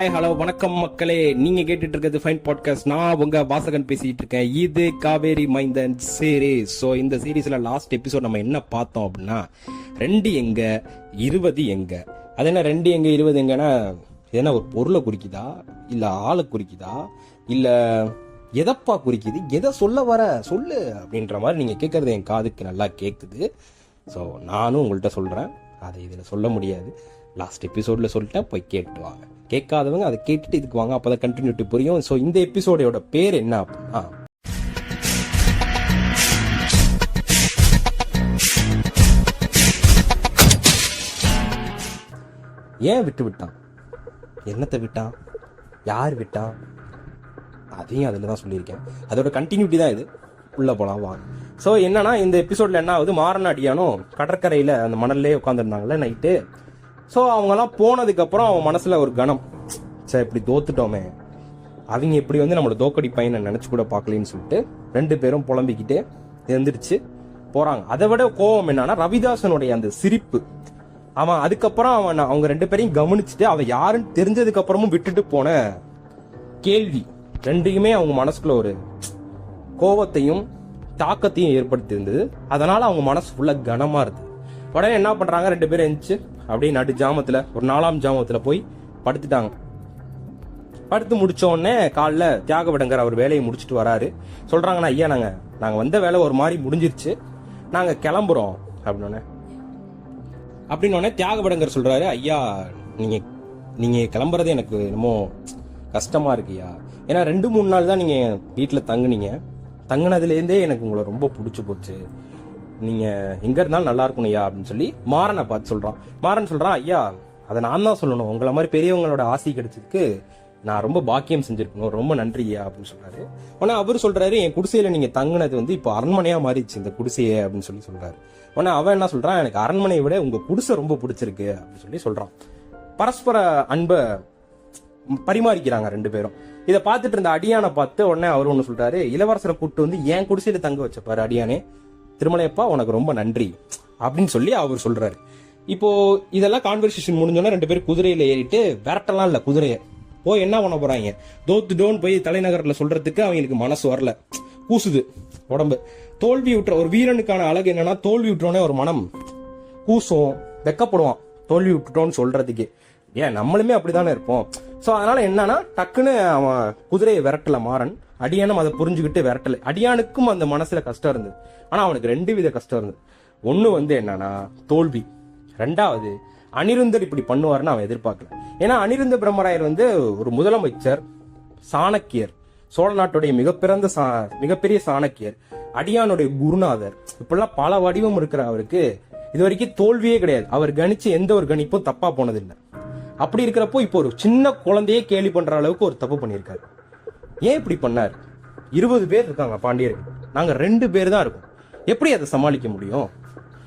Hi hello வணக்கம் மக்களே. நீங்க கேட்டுட்டு இருக்கிறது ஃபைன் பாட்காஸ்ட் நான் உங்க வாசகன் பேசிட்டு இருக்கேன் இது காவேரி மைந்தன் சீரீஸ் ஸோ இந்த சீரீஸ்ல லாஸ்ட் எபிசோட் நம்ம என்ன பார்த்தோம் அப்படின்னா ரெண்டு எங்க இருபது எங்க. அது என்ன ரெண்டு எங்க இருபது எங்கன்னா என்ன ஒரு பொருளை குறிக்குதா? இல்ல ஆளை குறிக்குதா? இல்ல எதப்பா குறிக்குது? எதை சொல்ல வர? சொல்லு அப்படின்ற மாதிரி நீங்க கேட்கறது என் காதுக்கு நல்லா கேட்குது. ஸோ நானும் உங்கள்கிட்ட சொல்றேன். அதை இதில் சொல்ல முடியாது. லாஸ்ட் எபிசோடில் சொல்லிட்டேன் போய் கேட்டு வாங்க. கேட்காதவங்க அதை கேட்டுட்டு இதுக்கு வாங்க அப்போ தான் கண்டினியூட்டி புரியும். ஸோ இந்த எபிசோடோட பேர் என்ன அப்படின்னா ஏன் விட்டு விட்டான்? என்னத்தை விட்டான்? யார் விட்டான்? அதையும் அதில் தான் சொல்லியிருக்கேன். அதோட கண்டினியூட்டி தான் இது. உள்ளே போலாம் வாங்க. ஸோ என்னன்னா இந்த எபிசோடில் என்ன ஆகுது? மாறன கடற்கரையில் அந்த மணல்லே உட்காந்துருந்தாங்களே நைட்டு ஸோ அவங்கெல்லாம் போனதுக்கப்புறம் அவன் மனசில் ஒரு கணம். சரி இப்படி தோத்துட்டோமே. அவங்க இப்படி வந்து நம்மளோட தோக்கடி பையனை நினச்சி கூட பார்க்கலன்னு சொல்லிட்டு ரெண்டு பேரும் புலம்பிக்கிட்டு இருந்துருச்சு போகிறாங்க அதை விட கோவம் என்னன்னா ரவிதாசனுடைய அந்த சிரிப்பு. அவன் அதுக்கப்புறம் அவன் அவங்க ரெண்டு பேரையும் கவனிச்சுட்டு அவன் யாருன்னு தெரிஞ்சதுக்கு அப்புறமும் விட்டுட்டு போன கேள்வி. ரெண்டையுமே அவங்க மனசுக்குள்ள ஒரு கோவத்தையும் தாக்கத்தையும் ஏற்படுத்தி இருந்தது அதனால அவங்க மனசு ஃபுல்லாக கனமா இருந்தது. உடனே என்ன பண்ணுறாங்க ரெண்டு பேரும் எந்திச்சு அப்படியே நடு ஜாமத்தில் ஒரு நாலாம் ஜாமத்தில் போய் படுத்துட்டாங்க. படுத்து முடிச்ச உடனே காலைல தியாகவிடங்கர் அவர் வேலையை முடிச்சுட்டு வராரு. சொல்கிறாங்கண்ணா ஐயா நாங்கள் நாங்கள் வந்த வேலை ஒரு மாதிரி முடிஞ்சிருச்சு. நாங்கள் கிளம்புறோம். அப்படின்னோடனே. அப்படின்னு தியாகவிடங்கர் சொல்கிறாரு ஐயா நீங்கள் நீங்கள் கிளம்புறது எனக்கு என்னமோ கஷ்டமாக இருக்குயா ஏன்னா ரெண்டு மூணு நாள் தான் நீங்கள் வீட்டில் தங்குனீங்க. தங்கினதுலேருந்தே எனக்கு உங்களை ரொம்ப பிடிச்சி போச்சு. நீங்க எங்க இருந்தாலும் நல்லா இருக்கணும் ஐயா அப்படின்னு சொல்லி மாறனை பார்த்து சொல்றான். மாறன் சொல்றான் ஐயா அதை நான் தான் சொல்லணும். உங்களை மாதிரி பெரியவங்களோட ஆசை கிடைச்சதுக்கு நான் ரொம்ப பாக்கியம் செஞ்சிருக்கணும். ரொம்ப நன்றி ஐயா அப்படின்னு சொல்றாரு. உடனே அவர் சொல்றாரு என் குடிசையில நீங்க தங்குனது வந்து இப்போ அரண்மனையா மாறிடுச்சு இந்த குடிசையை அப்படின்னு சொல்லி சொல்றாரு. உடனே அவன் என்ன சொல்றான் எனக்கு அரண்மனையை விட உங்க குடிசை ரொம்ப பிடிச்சிருக்கு அப்படின்னு சொல்லி சொல்றான். பரஸ்பர அன்பை பரிமாறிக்கிறாங்க ரெண்டு பேரும். இதை பார்த்துட்டு இருந்த அடியானை பார்த்து உடனே அவர் ஒன்று சொல்றாரு இளவரசரை கூப்பிட்டு வந்து என் குடிசையில தங்க வச்சப்பாரு அடியானே திருமலையப்பா உனக்கு ரொம்ப நன்றி. அப்படின்னு சொல்லி அவர் சொல்றாரு. இப்போ இதெல்லாம் கான்வர்சேஷன் முடிஞ்சோன்னா ரெண்டு பேரும் குதிரையில ஏறிட்டு விரட்டலாம் இல்ல குதிரையை. போய் என்ன பண்ண போறாங்க? தோத்து டோன் போய் தலைநகர்ல சொல்றதுக்கு அவங்களுக்கு மனசு வரல. கூசுது உடம்பு. தோல்வி விட்டுற ஒரு வீரனுக்கான அழகு என்னன்னா தோல்வி விட்டுறோன்னே ஒரு மனம். கூசும் வெக்கப்படுவான். தோல்வி விட்டுட்டோன்னு சொல்றதுக்கு. ஏன் நம்மளுமே அப்படிதானே இருப்போம். ஸோ அதனால என்னன்னா டக்குன்னு அவன் குதிரையை விரட்டல மாறன். அடியானும் அதை புரிஞ்சுக்கிட்டு விரட்டலை. அடியானுக்கும் அந்த மனசுல கஷ்டம் இருந்தது. ஆனா அவனுக்கு ரெண்டு வித கஷ்டம் இருந்தது. ஒன்று வந்து என்னன்னா தோல்வி. ரெண்டாவது அனிருந்தர் இப்படி பண்ணுவாருன்னு அவன் எதிர்பார்க்கல. ஏன்னா அனிருந்த பிரம்மராயர் வந்து ஒரு முதலமைச்சர் சாணக்கியர். சோழ நாட்டுடைய மிகப்பிறந்த சா- மிகப்பெரிய சாணக்கியர். அடியானுடைய குருநாதர். இப்படிலாம் பல வடிவம் இருக்கிற அவருக்கு இது வரைக்கும் தோல்வியே கிடையாது. அவர் கணிச்சு எந்த ஒரு கணிப்பும் தப்பா போனதில்லை. அப்படி இருக்கிறப்போ இப்போ ஒரு சின்ன குழந்தையே கேலி பண்ற அளவுக்கு ஒரு தப்பு பண்ணியிருக்காரு. ஏன் இப்படி பண்ணார்? இருபது பேர் இருக்காங்க பாண்டியர்கள் நாங்க ரெண்டு பேர் தான் இருக்கோம். எப்படி அதை சமாளிக்க முடியும்?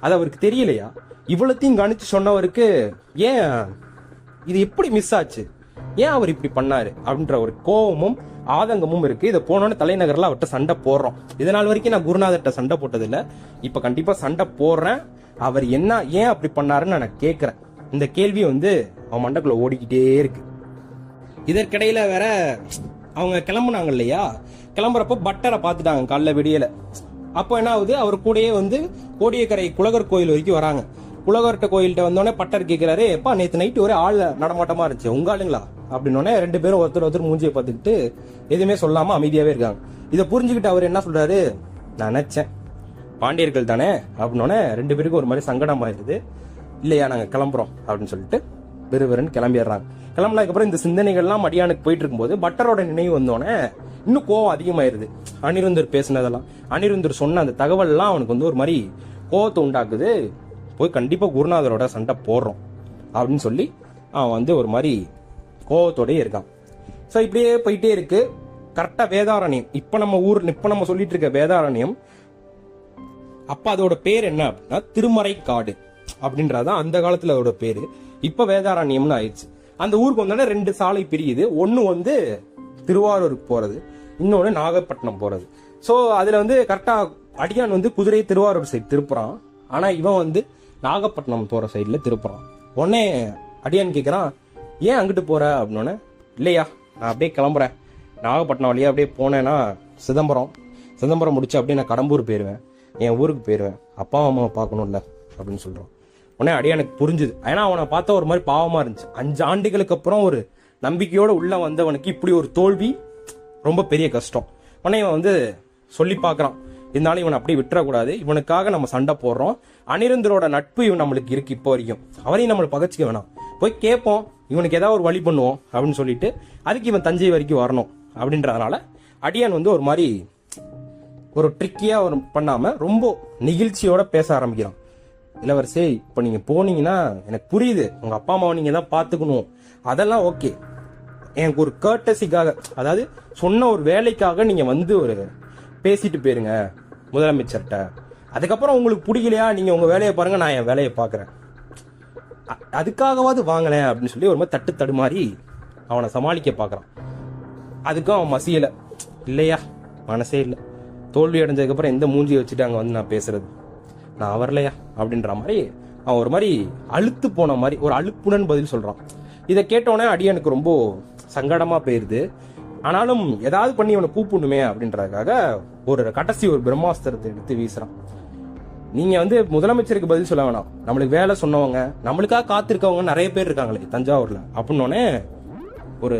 அது அவருக்கு தெரியலையா? இவ்வளத்தையும் கணிச்சு சொன்னவருக்கு ஏன் இது எப்படி மிஸ் ஆச்சு? ஏன் அவர் இப்படி பண்ணாரு? அப்படின்ற ஒரு கோபமும் ஆதங்கமும் இருக்கு. இதை போனோன்னு தலைநகர்ல அவர்கிட்ட சண்டை போடுறோம். இதனால் வரைக்கும் நான் குருநாதர்கிட்ட சண்டை போட்டதில்ல. இப்ப கண்டிப்பா சண்டை போடுறேன். அவர் என்ன ஏன் அப்படி பண்ணாருன்னு நான் கேட்கிறேன் இந்த கேள்வி வந்து அவன் மண்டக்குள்ள ஓடிக்கிட்டே இருக்கு. இதற்கிடையில வேற அவங்க கிளம்புனாங்க இல்லையா? கிளம்புறப்போ பட்டரை பார்த்துட்டாங்க காலைல விடியல. அப்போ என்ன ஆகுது? அவர் கூடயே வந்து கோடியக்கரை குலகர் கோயில் வரைக்கும் வராங்க. குலகர்ட்ட கோயில்கிட்ட வந்தோடனே பட்டர் கேட்கிறாரு எப்பா நேற்று நைட்டு ஒரே ஆள் நடமாட்டமா இருந்துச்சு. உங்க ஆளுங்களா? அப்படின்னோடனே ரெண்டு பேரும் ஒருத்தர் ஒருத்தர் மூஞ்சியை பார்த்துக்கிட்டு எதுவுமே சொல்லாம அமைதியாவே இருக்காங்க. இதை புரிஞ்சுக்கிட்டு அவர் என்ன சொல்றாரு? நான் நினைச்சேன். பாண்டியர்கள் தானே? அப்படின்னோடனே ரெண்டு பேருக்கும் ஒரு மாதிரி சங்கடமாயிருது இல்லையா நாங்கள் கிளம்புறோம் அப்படின்னு சொல்லிட்டு விறுவிறுன்னு கிளம்பிடுறாங்க. கிளம்புனதுக்கப்புறம் இந்த சிந்தனைகள்லாம் மடியானுக்கு போயிட்டு இருக்கும்போது பட்டரோட நினைவு வந்தோடனே இன்னும் கோவம் அதிகமாயிருது. அனிருந்தர் பேசினதெல்லாம் அனிருந்தர் சொன்ன அந்த தகவல்லாம் அவனுக்கு வந்து ஒரு மாதிரி கோவத்தை உண்டாக்குது. போய் கண்டிப்பாக குருநாதரோட சண்டை போடுறோம். அப்படின்னு சொல்லி அவன் வந்து ஒரு மாதிரி கோவத்தோடயே இருக்கான். ஸோ இப்படியே போயிட்டே இருக்கு. கரெக்டாக வேதாரண்யம். இப்போ நம்ம ஊர் இப்போ நம்ம சொல்லிட்டு இருக்க வேதாரண்யம் அப்போ அதோட பேர் என்ன அப்படின்னா திருமறை காடு அப்படின்றதான் அந்த காலத்தில் அதோட பேர். இப்ப வேதாரண்யம்னு ஆயிடுச்சு. அந்த ஊருக்கு வந்தோடனே ரெண்டு சாலை பிரியுது. ஒன்னு வந்து திருவாரூருக்கு போறது. இன்னொன்னு நாகப்பட்டினம் போறது. சோ அதுல வந்து கரெக்டா அடியான் வந்து குதிரையை திருவாரூர் சைடு திருப்புறான். ஆனா இவன் வந்து நாகப்பட்டினம் போற சைடில் திருப்புறான். உடனே அடியான் கேக்குறான் ஏன் அங்கிட்டு போற? அப்படின்னோடனே இல்லையா நான் அப்படியே கிளம்புறேன். நாகப்பட்டினம் வழியாக அப்படியே போனேன்னா சிதம்பரம். சிதம்பரம் முடிச்சு அப்படியே நான் கடம்பூர் போயிடுவேன் என் ஊருக்கு போயிடுவேன் அப்பா அம்மாவை பார்க்கணும்ல அப்படின்னு சொல்கிறான் உடனே அடியே எனக்கு புரிஞ்சுது. ஏன்னா அவனை பார்த்தா ஒரு மாதிரி பாவமாக இருந்துச்சு. அஞ்சு ஆண்டுகளுக்கு அப்புறம் ஒரு நம்பிக்கையோடு உள்ளே வந்தவனுக்கு இப்படி ஒரு தோல்வி ரொம்ப பெரிய கஷ்டம். உடனே இவன் வந்து சொல்லி பார்க்குறான். இருந்தாலும் இவனை அப்படியே விட்டுறக்கூடாது. இவனுக்காக நம்ம சண்டை போடுறோம். அனிருந்தரோட நட்பு இவன் நம்மளுக்கு இருக்கு இப்போ வரைக்கும். அவரையும் நம்மளை பகச்சிக்க வேணாம். போய் கேட்போம். இவனுக்கு ஏதாவது ஒரு வழி பண்ணுவோம் அப்படின்னு சொல்லிட்டு அதுக்கு இவன் தஞ்சை வரைக்கும் வரணும் அப்படின்றதுனால அடியான் வந்து ஒரு மாதிரி ஒரு ட்ரிக்கியாக ஒரு பண்ணாமல் ரொம்ப நெகிழ்ச்சியோட பேச ஆரம்பிக்கிறான். இளவரசே இப்போ நீங்கள் போனீங்கன்னா எனக்கு புரியுது. உங்கள் அப்பா அம்மாவை நீங்கள் தான் பார்த்துக்கணும். அதெல்லாம் ஓகே. எனக்கு ஒரு கேர்டசிக்காக அதாவது சொன்ன ஒரு வேலைக்காக நீங்கள் வந்து ஒரு பேசிட்டு போயிருங்க முதலமைச்சர்கிட்ட. அதுக்கப்புறம் உங்களுக்கு பிடிக்கலையா? நீங்கள் உங்கள் வேலையை பாருங்கள் நான் என் வேலையை பார்க்குறேன். அ- அதுக்காகவாது வாங்கினேன் அப்படின்னு சொல்லி ஒரு மாதிரி தட்டு தடுமாறி அவனை சமாளிக்க பார்க்குறான். அதுக்கும் அவன் மசியலை. இல்லையா? மனசே இல்லை. தோல்வி அடைஞ்சதுக்கப்புறம் எந்த மூஞ்சி வச்சுட்டு அங்கே வந்து நான் பேசுறது? நான் வரலையா அப்படின்ற மாதிரி அவன் ஒரு மாதிரி அழுத்து போன மாதிரி ஒரு அழுப்புடன் பதில் சொல்கிறான் இதை கேட்டோன்னே அடியனுக்கு ரொம்ப சங்கடமாக போயிடுது ஆனாலும் ஏதாவது பண்ணி இவனை கூப்பிடணுமே அப்படின்றதுக்காக ஒரு கடைசி ஒரு பிரம்மாஸ்திரத்தை எடுத்து வீசுகிறான் நீங்க வந்து முதலமைச்சருக்கு பதில் சொல்ல வேணாம். நம்மளுக்கு வேலை சொன்னவங்க நம்மளுக்காக காத்திருக்கவங்க நிறைய பேர் இருக்காங்களே தஞ்சாவூர்ல. அப்படின்னோடனே ஒரு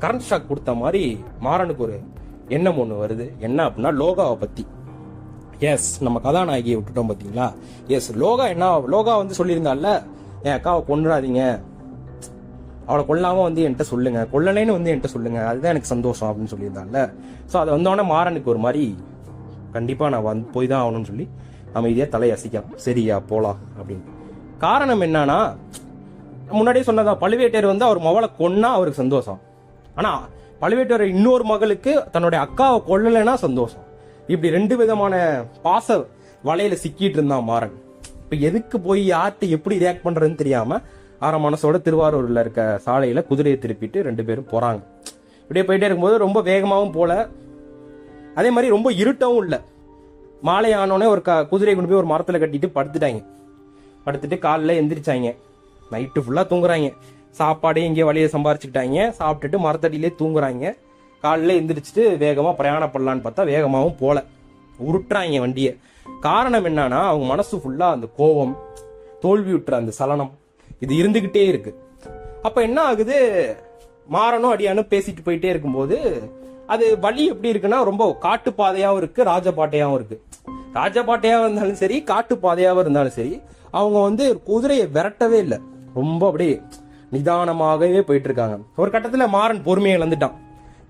கரண்ட் ஷாக் கொடுத்த மாதிரி மாறனுக்கு ஒரு எண்ணம் ஒன்று வருது. என்ன அப்படின்னா லோகாவை பத்தி. எஸ் நம்ம கதாநாயகியை விட்டுட்டோம் பார்த்தீங்களா எஸ் லோகா என்ன லோகா வந்து சொல்லியிருந்தால என் அக்காவை கொண்டுடாதீங்க அவளை கொல்லாம வந்து என்கிட்ட சொல்லுங்க. கொல்லலைன்னு வந்து என்கிட்ட சொல்லுங்க. அதுதான் எனக்கு சந்தோஷம் அப்படின்னு சொல்லியிருந்தால ஸோ அது வந்தோடனே மாறனுக்கு ஒரு மாதிரி கண்டிப்பாக நான் வந்து போய் தான் ஆகணும்னு சொல்லி அமைதியாக தலையசிக்கலாம் சரியா போலாம் அப்படின்னு. காரணம் என்னன்னா முன்னாடியே சொன்னதா பழுவேட்டையர் வந்து அவர் மவளை கொன்னா அவருக்கு சந்தோஷம். ஆனால் பழுவேட்டையர் இன்னொரு மகளுக்கு தன்னுடைய அக்காவை கொல்லலைன்னா சந்தோஷம். இப்படி ரெண்டு விதமான பாச வலையில சிக்கிட்டு இருந்தான் மாறன். இப்ப எதுக்கு போய் யார்கிட்ட எப்படி ரியாக்ட் பண்றதுன்னு தெரியாம ஆற மனசோட திருவாரூர்ல இருக்க சாலையில குதிரையை திருப்பிட்டு ரெண்டு பேரும் போறாங்க. இப்படியே போயிட்டே இருக்கும்போது ரொம்ப வேகமாகவும் போல. அதே மாதிரி ரொம்ப இருட்டவும் இல்லை. மாலை ஆனோடனே ஒரு க குதிரையை கொண்டு போய் ஒரு மரத்துல கட்டிட்டு படுத்துட்டாங்க. படுத்துட்டு காலைல எந்திரிச்சாங்க. நைட்டு ஃபுல்லா தூங்குறாங்க. சாப்பாடு இங்கே வழியை சம்பாரிச்சுக்கிட்டாங்க. சாப்பிட்டுட்டு மரத்தடியிலே தூங்குறாங்க. காலைல எந்திரிச்சிட்டு வேகமாக பிரயாணம் பண்ணலான்னு பார்த்தா வேகமாகவும் போகல உருட்டுறாங்க வண்டியை. காரணம் என்னன்னா அவங்க மனசு ஃபுல்லாக அந்த கோபம் தோல்வி விட்டுற அந்த சலனம் இது இருந்துக்கிட்டே இருக்கு. அப்போ என்ன ஆகுது? மாறனும் அடியானும் பேசிட்டு போயிட்டே இருக்கும்போது அது வழி எப்படி இருக்குன்னா ரொம்ப காட்டு இருக்குது இருக்கு இருக்குது இருக்கு. இருந்தாலும் சரி காட்டுப்பாதையாகவும் இருந்தாலும் சரி அவங்க வந்து குதிரையை விரட்டவே இல்லை. ரொம்ப அப்படியே நிதானமாகவே போயிட்டு இருக்காங்க. ஒரு கட்டத்தில் மாறன் பொறுமையை இழந்துட்டான்.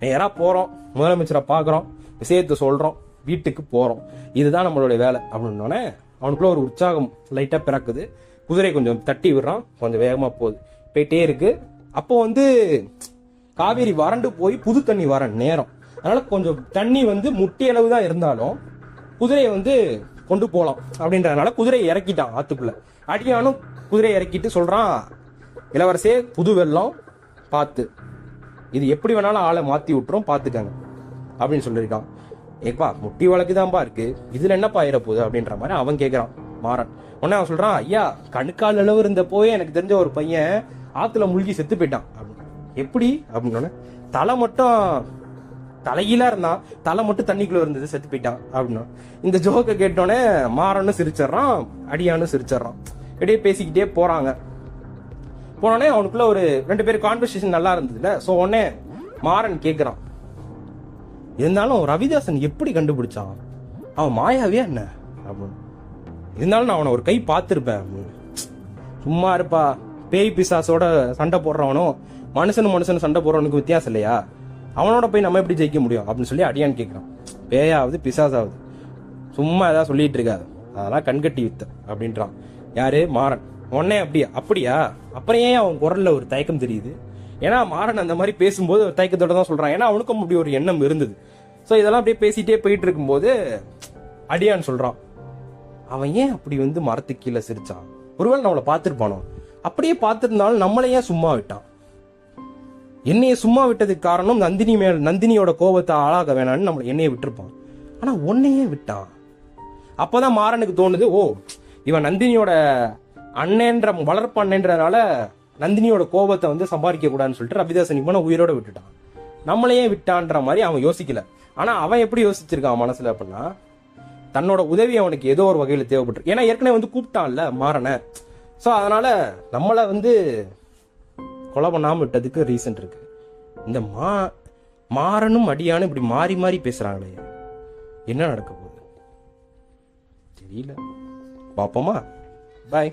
நேராக போகிறோம் முதலமைச்சரை பார்க்குறோம் விஷயத்தை சொல்கிறோம் வீட்டுக்கு போகிறோம் இதுதான் நம்மளுடைய வேலை அப்படின்னோடனே அவனுக்குள்ள ஒரு உற்சாகம் லைட்டாக பிறக்குது. குதிரை கொஞ்சம் தட்டி விடுறான் கொஞ்சம் வேகமாக போகுது. போயிட்டே இருக்குது அப்போ வந்து காவேரி வறண்டு போய் புது தண்ணி வர நேரம். அதனால் கொஞ்சம் தண்ணி வந்து முட்டி அளவு தான் இருந்தாலும் குதிரையை வந்து கொண்டு போகலாம் அப்படின்றதுனால குதிரையை இறக்கிட்டான் ஆற்றுக்குள்ளே அடியானும் குதிரையை இறக்கிட்டு சொல்கிறான் இளவரசே புது வெள்ளம் பார்த்து. இது எப்படி வேணாலும் ஆளை மாற்றி விட்டுரும் பார்த்துக்கங்க அப்படின்னு சொல்லியிருக்கான். ஏப்பா முட்டி வழக்கு தான்ப்பா இருக்கு. இதில் என்னப்பா ஆயிர போகுது அப்படின்ற மாதிரி அவன் கேட்குறான் மாறன். உடனே அவன் சொல்கிறான் ஐயா கணுக்கால் அளவு இருந்த போய் எனக்கு தெரிஞ்ச ஒரு பையன் ஆற்றுல முழுகி செத்து போயிட்டான். அப்படின்னு. எப்படி? அப்படின்னு தலை மட்டும் தலையிலா இருந்தான். தலை மட்டும் தண்ணிக்குள்ள இருந்தது செத்து போயிட்டான். அப்படின்னா இந்த ஜோக்கை கேட்டோடனே மாறன்னு சிரிச்சிடுறான் அடியான்னு சிரிச்சிடுறான். இப்படியே பேசிக்கிட்டே போறாங்க. போனோடனே அவனுக்குள்ள ஒரு ரெண்டு பேரும் கான்வர்சேஷன் நல்லா இருந்ததுல. ஸோ உடனே மாறன் கேட்குறான் இருந்தாலும் ரவிதாசன் எப்படி கண்டுபிடிச்சான்? அவன் மாயாவியா என்ன? அப்படின்னு. இருந்தாலும் நான் அவனை ஒரு கை பார்த்துருப்பேன். அப்படின்னு. சும்மா இருப்பா. பேய் பிசாசோட சண்டை போடுறவனும் மனுஷனு மனுஷனு சண்டை போடுறவனுக்கு வித்தியாசம் இல்லையா? அவனோட போய் நம்ம எப்படி ஜெயிக்க முடியும்? அப்படின்னு சொல்லி அடியான் கேட்குறான் பேயாவது பிசாசாவது. சும்மா ஏதாவது சொல்லிட்டு இருக்காது. அதெல்லாம் கண்கட்டி வித்த அப்படின்றான். யாரு? மாறன். உடனே அப்படியா? அப்படியா? அப்புறம் ஏன் அவன் குரல்ல ஒரு தயக்கம் தெரியுது? ஏன்னா மாறன் அந்த மாதிரி பேசும்போது ஒரு தயக்கத்தோட தான் சொல்றான். ஏன்னா அவனுக்கும் அப்படி ஒரு எண்ணம் இருந்தது. ஸோ இதெல்லாம் அப்படியே பேசிட்டே போயிட்டு இருக்கும்போது அடியான் சொல்றான் அவன் ஏன் அப்படி வந்து மரத்துக்கு கீழே சிரிச்சான்? ஒருவேளை நம்மளை பார்த்துருப்பானோ? அப்படியே பார்த்துருந்தாலும் நம்மளை ஏன் சும்மா விட்டான்? என்னைய சும்மா விட்டதுக்கு காரணம் நந்தினி மேல் நந்தினியோட கோபத்தை ஆளாக வேணான்னு நம்மளை என்னைய விட்டுருப்பான். ஆனா உன்னையே விட்டான். அப்பதான் மாறனுக்கு தோணுது ஓ இவன் நந்தினியோட அண்ணன்ற வளர்ப்பு அண்ணன்றனால நந்தினியோட கோபத்தை வந்து சம்பாதிக்க கூடாதுன்னு சொல்லிட்டு ரவிதாசன் இவனை உயிரோட விட்டுட்டான். நம்மளையே விட்டான்ற மாதிரி அவன் யோசிக்கல. ஆனா அவன் எப்படி யோசிச்சிருக்கான் மனசுல அப்படின்னா தன்னோட உதவி அவனுக்கு ஏதோ ஒரு வகையில் தேவைப்பட்டு ஏன்னா ஏற்கனவே வந்து கூப்பிட்டான்ல மாறன. ஸோ அதனால நம்மளை வந்து கொலை பண்ணாம விட்டதுக்கு ரீசன் இருக்கு. இந்த மா மாறனும் அடியானும் இப்படி மாறி மாறி பேசுறாங்களே. என்ன நடக்க போகுது? தெரியல. பார்ப்போமா? பாய்